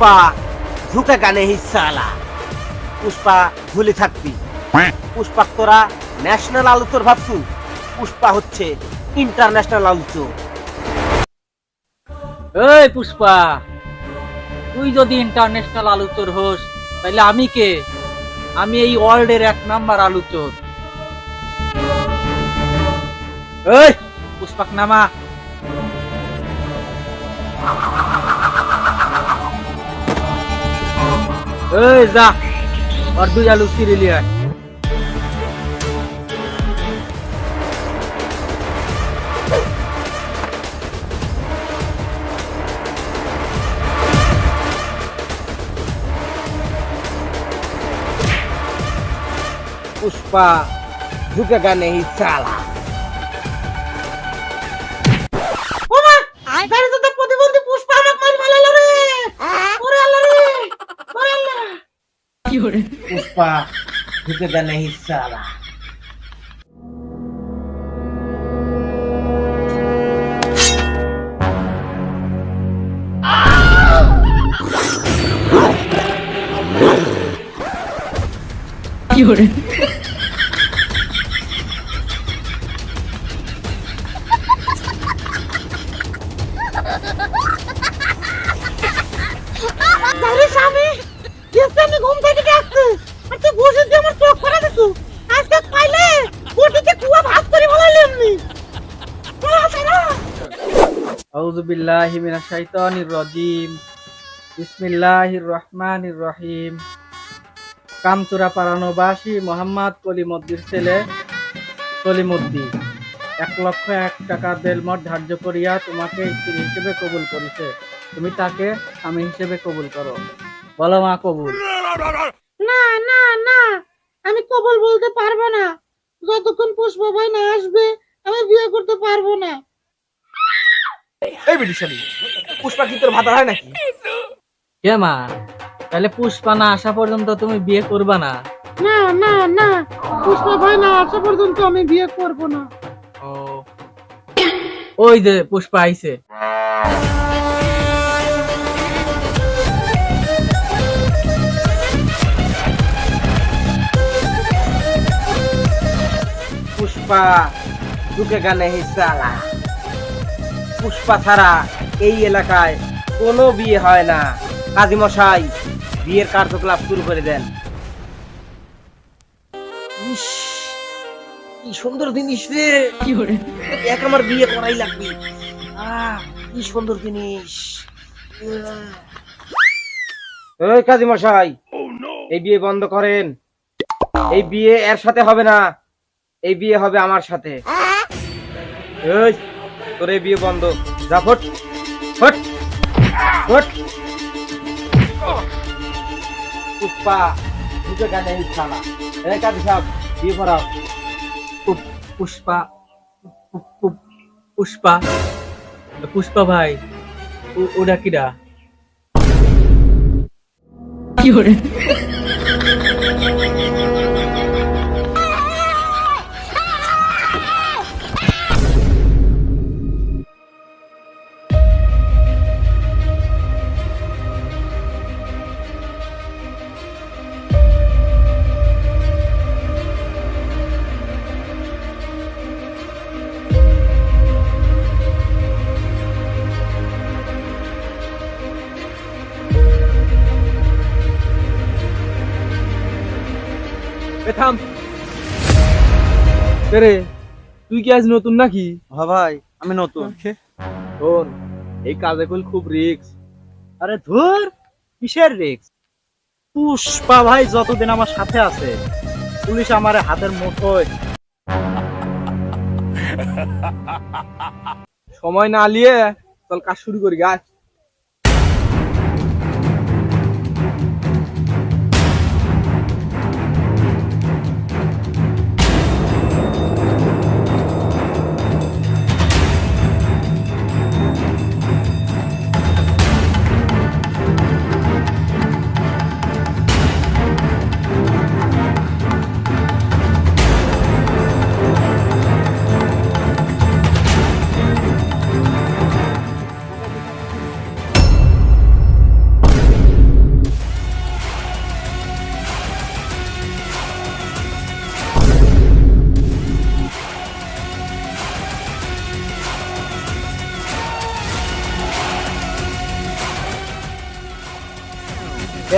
পুষ্পা ঝুঁকে গানে হিসালা পুষ্পা ঝুলি থাকবি। পুষ্পা তোরা ন্যাশনাল আলোচর ভাবছু? পুষ্পা হচ্ছে ইন্টারন্যাশনাল আলোচর। এই পুষ্পা তুই যদি ইন্টারন্যাশনাল আলোচর হোস তাহলে আমি কে? আমি এই ওয়ার্ল্ডের এক নাম্বার আলোচর। এই পুষ্পাক নামা। এই যা আর দুই আলু সিরিলিয়া পুষ্পা ঝুঁকে গানে হিসালা পুষ্পা ঝুঁকে গানে কি আরে মিনাশ শাইতানির বিসমিল্লাহির রহমানির রহিম। পারানোবাসী মোহাম্মদ কলিমদ্দির ছেলে কলিমদ্দি, এক লক্ষ এক টাকা বেলমট ধার্য করিয়া তোমাকে স্ত্রী হিসেবে কবুল করেছে। তুমি তাকে স্বামী হিসেবে কবুল করো। বলো মা, কবুল। না না না, আমি কবুল বলতে পারব না। যতক্ষণ পুষ্প ভাই না আসবে, আমি বিয়ে করতে পারব না। এই পুষ্পা কি তোর ভাতা হয় নাকি? কে মা তাহলে পুষ্পা না আসা পর্যন্ত তুমি বিয়ে করবা না? না না না পুষ্প ভাই না আসা পর্যন্ত আমি বিয়ে করব না। ও ওই যে পুষ্পা আইছে। পুষ্পা ঝুঁকে গানে হিসালা পুষ্পা ছাড়া এই এলাকায় কোনো বিয়ে হয় না। কাজী মশাই বিয়ের কার্যকলাপ শুরু করে দেন। ইস, কি সুন্দর জিনিস রে। এক আমার বিয়ে করাই লাগবে। আহ, কি সুন্দর জিনিস। এই কাজী মশাই এই বিয়ে বন্ধ করেন। এই বিয়ে এর সাথে হবে না এই বিয়ে হবে আমার সাথে। এই তোর এই বিয়ে বন্ধ। যা, ফট ফট ফট। ঢুকে গেলে এই শালা। এই কাজী সাহেব বিয়ে করাও পুষ্পা পুষ্পা। পুষ্পা ভাই ওটা কিরা? এ থাম। রে? তুই কি আজ নতুন নাকি? হ্যাঁ ভাই আমি নতুন। শোন এই কাজে কল খুব রিস্ক। আরে ধুর কিসের রিক্স পুষ্পা ভাই যতদিন আমার সাথে আছে পুলিশ আমার হাতের মুঠোয় সময় না লিয়ে চল কাজ শুরু করি গাছ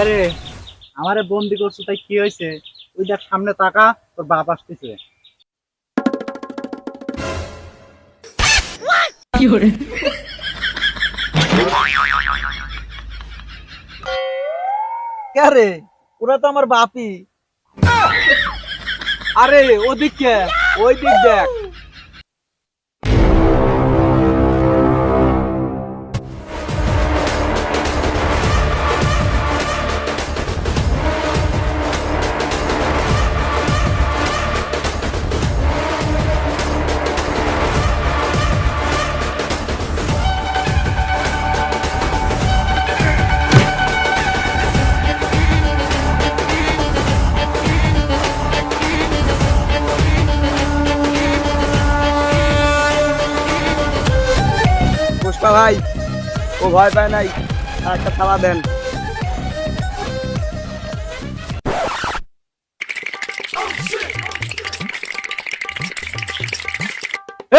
আরে আমারে বন্দি করছ তাই কি হয়েছে? ওই দেখ সামনে তাকা তোর বাপ আসতেছে। কে ওরা তো আমার বাপি। আরে ওদিক কে? ওই দিক দেখ। ভাই। ও ভয় পায় নাই। আর একটা থালা দেন।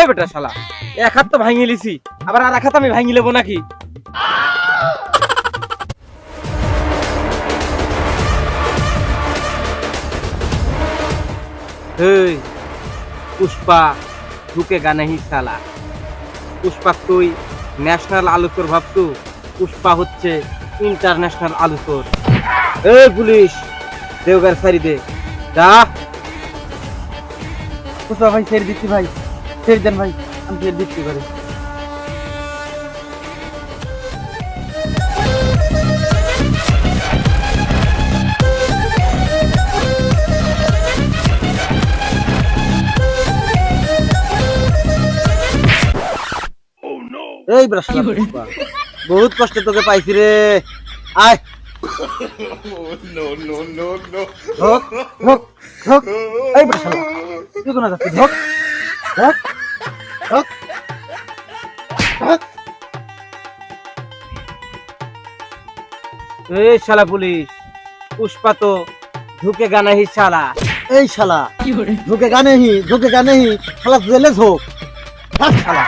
বেটা শালা, এক হাত তো ভাঙিয়ে লিছি আবার আর এক হাত আমি ভাঙিয়ে লেবো নাকি? এই পুষ্পা, ঢুকে গানেহি শালা। পুষ্পা তুই ন্যাশনাল আলুচোর ভাবতো, পুষ্পা হচ্ছে ইন্টারন্যাশনাল আলুচোর। এই পুলিশ দেওগার সারি দে। যা। পুষ্পা ভাই, ছেড়ে দিচ্ছি ভাই, ছেড়ে দেন ভাই, আমি ছেড়ে দিচ্ছি করে এই বহুত কষ্ট তোকে পাইছি রে। আয়। এই ব্রাশলা তুই কোন যাচ্ছিস? ধক ধক ধক ধক। এই শালা পুলিশ পুষ্পা তো ঢুকে গানা হি শালা। এই শালা ঢুকে গানে হি ঢুকে গানে হি শালা জেলে ঝোক শালা।